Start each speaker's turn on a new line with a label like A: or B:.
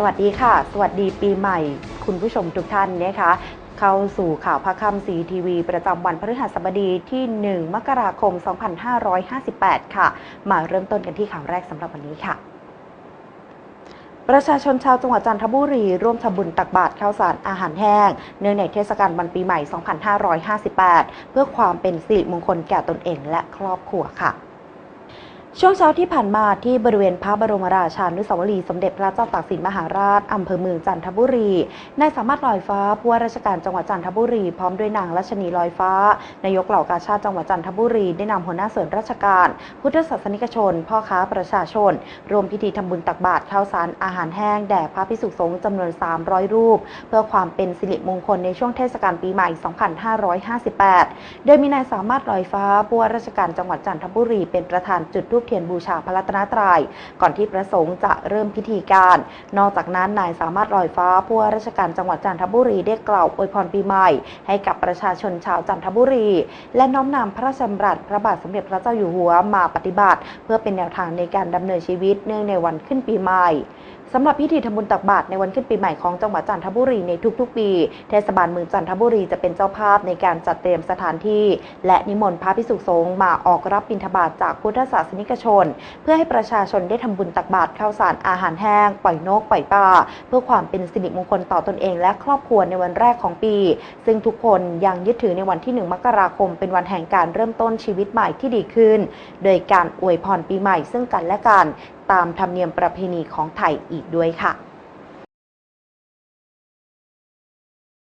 A: สวัสดีค่ะ สวัสดีปีใหม่ คุณผู้ชมทุกท่านนะคะเข้าสู่ข่าวพระคำสีทีวี ประจำวันพฤหัสบดีที่ 1 มกราคม 2558 ค่ะ มาเริ่มต้นกันที่ข่าวแรกสำหรับวันนี้ค่ะ ประชาชนชาวจังหวัดจันทบุรี ร่วมทำบุญตักบาตรข้าวสารอาหารแห้ง เนื่องในเทศกาลวันปีใหม่ 2558 เพื่อความเป็นสิริมงคลแก่ตนเองและครอบครัวค่ะ ช่วงเช้าที่ผ่านมาที่บริเวณพระบรมราชานุสาวรีย์สมเด็จพระเจ้าตากสินมหาราช อำเภอเมืองจันทบุรี นายสามารถลอยฟ้าผู้ว่าราชการจังหวัดจันทบุรี พร้อมด้วยนางรัชนีลอยฟ้า นายกเหล่ากาชาติจังหวัดจันทบุรี ได้นำหัวหน้าส่วนราชการ พุทธศาสนิกชน พ่อค้าประชาชน รวมพิธีทำบุญตักบาตรข้าวสารอาหารแห้งแด่พระภิกษุสงฆ์จำนวน 300 รูป เพื่อความเป็นสิริมงคลในช่วงเทศกาลปีใหม่ 2558 โดยมีนายสามารถลอยฟ้าผู้ว่าราชการจังหวัดจันทบุรีเป็นประธานจุดธูปเทียนบูชาพระรัตนตรัย ก่อนที่พระสงฆ์จะเริ่มพิธีการ นอกจากนั้นนายสามารถลอยฟ้าผู้ว่าราชการจังหวัดจันทบุรีได้กล่าวอวยพรปีใหม่ ให้กับประชาชนชาวจันทบุรี และน้อมนำพระราชดำรัสพระบาทสมเด็จพระเจ้าอยู่หัวมาปฏิบัติ เพื่อเป็นแนวทางในการดำเนินชีวิตเนื่องในวันขึ้นปีใหม่ สำหรับพิธีทำบุญตักบาตรในวันขึ้นปีใหม่ของจังหวัดจันทบุรีในทุกๆ ปี เทศบาลเมืองจันทบุรีจะเป็นเจ้าภาพในการจัดเตรียมสถานที่ และนิมนต์พระภิกษุสงฆ์มาออกรับบิณฑบาตจากพุทธศาสนิกชน เพื่อให้ประชาชนได้ทำบุญตักบาตรข้าวสารอาหารแห้งปล่อยนกปล่อยปลาเพื่อความเป็นสิริมงคลต่อตนเอง และครอบครัวในวันแรกของปี ซึ่งทุกคนยังยึดถือในวันที่ 1 มกราคม เป็นวันแห่งการเริ่มต้นชีวิตใหม่ที่ดีขึ้น โดยการอวยพรปีใหม่ซึ่งกันและกัน ตามธรรมเนียมประเพณีของไทยอีกด้วยค่ะ